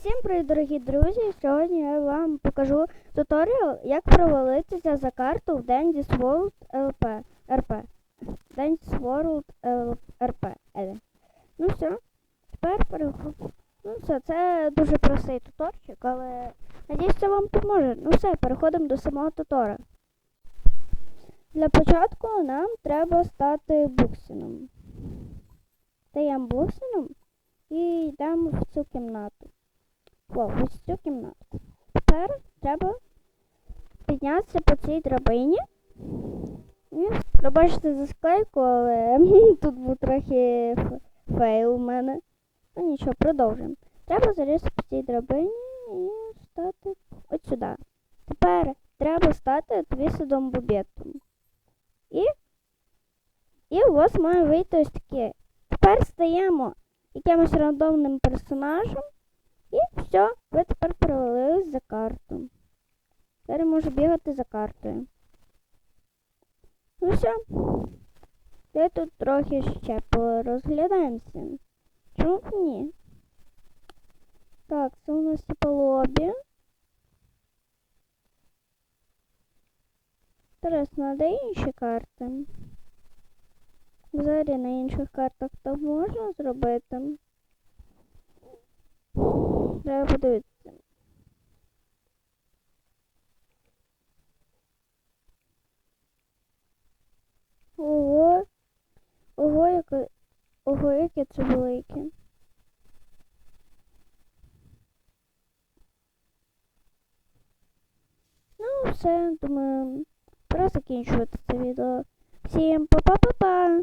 Всім привіт, дорогі друзі! Сьогодні я вам покажу туторіал, як провалитися за карту в Dandy's World LP, RP. Dandy's World RP. Ну все, тепер переходимо. Ну все, це дуже простий туторчик, але надіюсь, це вам поможе. Ну все, переходимо до самого тутора. Для початку нам треба стати буксином. Стаємо буксином і йдемо в цю кімнату. О, ось цю кімнатку. Тепер треба піднятися по цій драбині. Пробачте за склейку, але тут був трохи фейл у мене. Ну нічого, продовжуємо. Треба залізти по цій драбині і стати от сюди. Тепер треба стати твісидом бубетом. І, і у вас має вийти ось таке. Тепер стаємо якимось рандомним персонажем. І все, ви тепер провалились за карту. Тепер я можу бігати за картою. Ну все. Я тут трохи ще порозглядаємося. Чому б ні? Так, це у нас типа лобі. Інтересно, а де інші карти? Взагалі на інших картах так можна зробити. Треба подивитися. Ого. Ого, яке. Ого, яке це велике. Ну, все, думаю, пора закінчувати це відео. Всім па-па-па-па!